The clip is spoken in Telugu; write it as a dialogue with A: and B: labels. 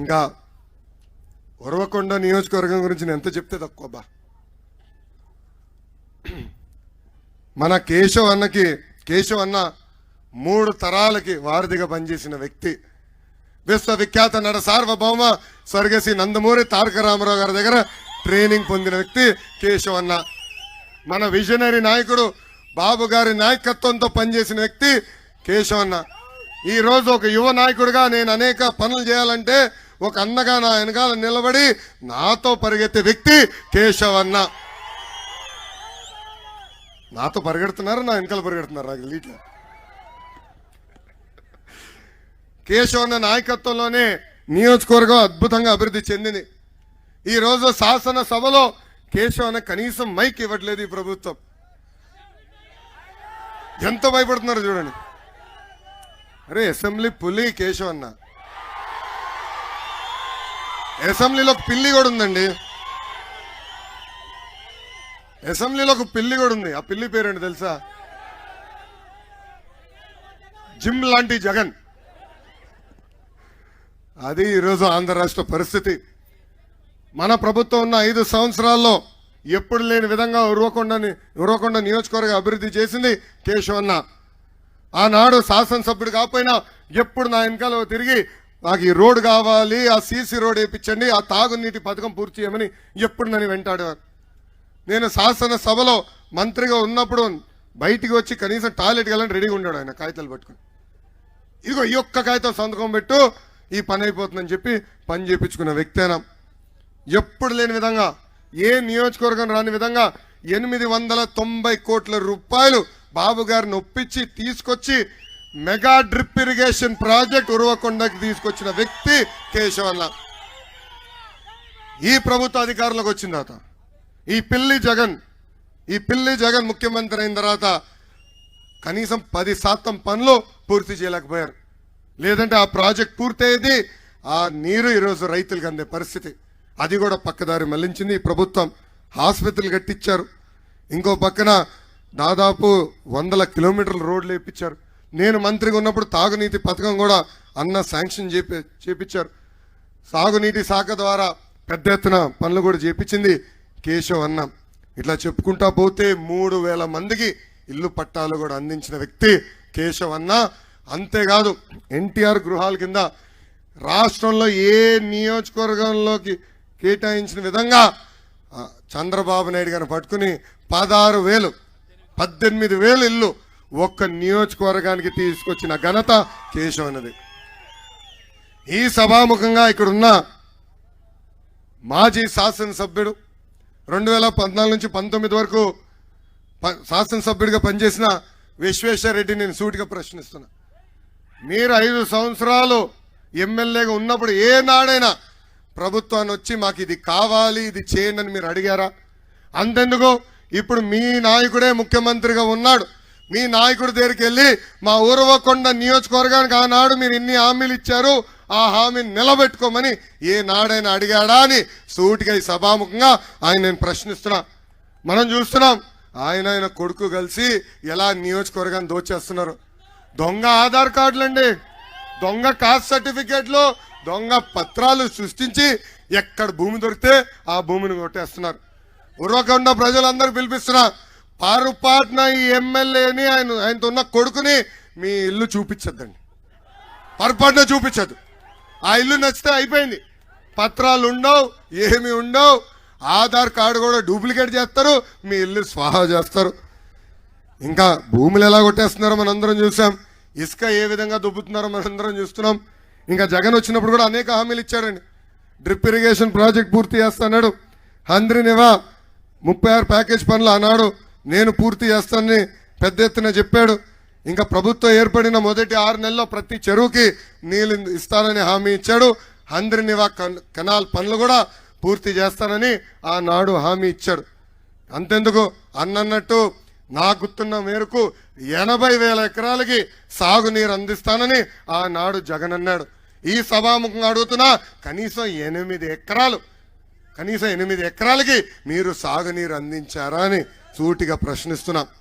A: ఇంకా ఉరవకొండ నియోజకవర్గం గురించి నేను ఎంత చెప్తే తక్కువ బా మన కేశవ్ అన్నకి కేశవ్ అన్న మూడు తరాలకి వారధిగా పనిచేసిన వ్యక్తి. విశ్వవిఖ్యాత నట సార్వభౌమ స్వర్గశ్రీ నందమూరి తారక రామారావు గారి దగ్గర ట్రైనింగ్ పొందిన వ్యక్తి కేశవ్ అన్న. మన విజనరీ నాయకుడు బాబు గారి నాయకత్వంతో పనిచేసిన వ్యక్తి కేశవ్ అన్న. ఈ రోజు ఒక యువ నాయకుడిగా నేను అనేక పనులు చేయాలంటే ఒక అన్నగా నా వెనకాల నిలబడి నాతో పరిగెత్తే వ్యక్తి కేశవ్ అన్న నాతో పరిగెడుతున్నారు నా వెనకాల పరిగెడుతున్నారు నాకు తెలియట్లేదు కేశవ్ అన్న నాయకత్వంలోనే నియోజకవర్గం అద్భుతంగా అభివృద్ధి చెందింది. ఈ రోజు శాసన సభలో కేశవ్ అన్న కనీసం మైక్ ఇవ్వట్లేదు ఈ ప్రభుత్వం. ఎంత భయపడుతున్నారు చూడండి. అరే అసెంబ్లీ పులి కేశవ్ అన్న అసెంబ్లీలో ఒక పిల్లి కూడా ఉందండి. అసెంబ్లీలో ఒక పిల్లి కూడా ఉంది. ఆ పిల్లి పేరేంటి తెలుసా? జిమ్ లాంటి జగన్. అది ఈరోజు ఆంధ్ర రాష్ట్ర పరిస్థితి. మన ప్రభుత్వం ఉన్న ఐదు సంవత్సరాల్లో ఎప్పుడు లేని విధంగా ఉరవకొండని ఉరవకొండ నియోజకవర్గ అభివృద్ధి చేసింది కేశవన్న. ఆనాడు శాసనసభ్యుడు కాకపోయినా ఎప్పుడు నా వెనకాల తిరిగి నాకు ఈ రోడ్ కావాలి ఆ సీసీ రోడ్ వేయించండి ఆ తాగునీటి పథకం పూర్తి చేయమని ఎప్పుడు నన్ను వెంటాడేవారు. నేను శాసనసభలో మంత్రిగా ఉన్నప్పుడు బయటికి వచ్చి కనీసం టాయిలెట్కి వెళ్ళని రెడీగా ఉన్నాడు ఆయన కాగితాలు పట్టుకుని. ఇదిగో ఈ ఒక్క కాగితం సంతకం పెట్టు ఈ పని అయిపోతుందని చెప్పి పని చేయించుకున్న వ్యక్తి అయినా ఎప్పుడు లేని విధంగా ఏ నియోజకవర్గం రాని విధంగా ఎనిమిది వందల తొంభై కోట్ల రూపాయలు బాబు గారిని ఒప్పించి తీసుకొచ్చి మెగా డ్రిప్ ఇరిగేషన్ ప్రాజెక్ట్ ఉరవకొండకి తీసుకొచ్చిన వ్యక్తి కేశవన్న. ఈ ప్రభుత్వ అధికారంలోకి వచ్చిన తర్వాత ఈ పిల్లి జగన్ ఈ పిల్లి జగన్ ముఖ్యమంత్రి అయిన తర్వాత కనీసం పది శాతం పనులు పూర్తి చేయలేకపోయారు. లేదంటే ఆ ప్రాజెక్ట్ పూర్తయ్యేది ఆ నీరు ఈరోజు రైతులకు అందే పరిస్థితి. అది కూడా పక్కదారి మళ్ళించింది ఈ ప్రభుత్వం. ఆసుపత్రులు కట్టించారు. ఇంకో పక్కన దాదాపు వందల కిలోమీటర్ల రోడ్లు వేయించారు నేను మంత్రిగా ఉన్నప్పుడు తాగునీతి పథకం కూడా అన్న శాంక్షన్ చేపి చేపించారు సాగునీటి శాఖ ద్వారా పెద్ద ఎత్తున పనులు కూడా చేపించింది కేశవ్ అన్న. ఇట్లా చెప్పుకుంటా పోతే మూడు వేల మందికి ఇల్లు పట్టాలు కూడా అందించిన వ్యక్తి కేశవ్ అన్న. అంతేకాదు ఎన్టీఆర్ గృహాల కింద రాష్ట్రంలో ఏ నియోజకవర్గంలోకి కేటాయించిన విధంగా చంద్రబాబు నాయుడు గారిని పట్టుకుని పదహారు వేలు పద్దెనిమిది వేలు ఇల్లు ఒక్క నియోజకవర్గానికి తీసుకొచ్చిన ఘనత కేశవనది. ఈ సభాముఖంగా ఇక్కడున్న మాజీ శాసనసభ్యుడు రెండు వేల పద్నాలుగు నుంచి పంతొమ్మిది వరకు ప- శాసనసభ్యుడిగా పనిచేసిన విశ్వేశ్వరరెడ్డి నేను సూటిగా ప్రశ్నిస్తున్నా. మీరు ఐదు సంవత్సరాలు ఎమ్మెల్యేగా ఉన్నప్పుడు ఏ నాడైనా ప్రభుత్వాన్ని వచ్చి మాకు ఇది కావాలి ఇది చేయండి అని మీరు అడిగారా? అంతెందుకు? ఇప్పుడు మీ నాయకుడే ముఖ్యమంత్రిగా ఉన్నాడు. మీ నాయకుడి దగ్గరికి వెళ్ళి మా ఊరవకొండ నియోజకవర్గానికి ఆనాడు మీరు ఇన్ని హామీలు ఇచ్చారు ఆ హామీని నిలబెట్టుకోమని ఏ నాడైనా అడిగాడా అని సూటిగా ఈ సభాముఖంగా ఆయన నేను ప్రశ్నిస్తున్నా. మనం చూస్తున్నాం ఆయన ఆయన కొడుకు కలిసి ఎలా నియోజకవర్గాన్ని దోచేస్తున్నారు. దొంగ ఆధార్ కార్డులండి. దొంగ కాస్ట్ సర్టిఫికేట్లు దొంగ పత్రాలు సృష్టించి ఎక్కడ భూమి దొరికితే ఆ భూమిని కొట్టేస్తున్నారు. ఉర్వకొండ ప్రజలందరూ పిలిపిస్తున్నా పారుపాటున ఈ ఎమ్మెల్యేని ఆయన ఆయనతో ఉన్న కొడుకుని మీ ఇల్లు చూపించద్దండి. పొరపాటున చూపించదు ఆ ఇల్లు నచ్చితే అయిపోయింది. పత్రాలు ఉండవు ఏమి ఉండవు. ఆధార్ కార్డు కూడా డూప్లికేట్ చేస్తారు మీ ఇల్లు స్వాహా చేస్తారు. ఇంకా భూములు ఎలా కొట్టేస్తున్నారో మనందరం చూసాం. ఇసుక ఏ విధంగా దుబ్బుతున్నారో మనందరం చూస్తున్నాం. ఇంకా జగన్ వచ్చినప్పుడు కూడా అనేక హామీలు ఇచ్చాడండి. డ్రిప్ ఇరిగేషన్ ప్రాజెక్ట్ పూర్తి చేస్తాడు హంద్రినివా ముప్పై ఆరు ప్యాకేజ్ పనులు అన్నాడు నేను పూర్తి చేస్తానని పెద్ద ఎత్తున చెప్పాడు. ఇంకా ప్రభుత్వం ఏర్పడిన మొదటి ఆరు నెలల్లో ప్రతి చెరువుకి నీళ్ళు ఇస్తానని హామీ ఇచ్చాడు. హంద్రినివా కన్- కెనాల్ పనులు కూడా పూర్తి చేస్తానని ఆనాడు హామీ ఇచ్చాడు. అంతెందుకు? అన్నట్టు నా గుర్తున్న మేరకు ఎనభై వేల ఎకరాలకి సాగునీరు అందిస్తానని ఆనాడు జగన్ అన్నాడు. ఈ సభాముఖంగా అడుగుతున్నా కనీసం ఎనిమిది ఎకరాలు కనీసం ఎనిమిది ఎకరాలకి మీరు సాగునీరు అందించారా అని సూటిగా ప్రశ్నిస్తున్నాం.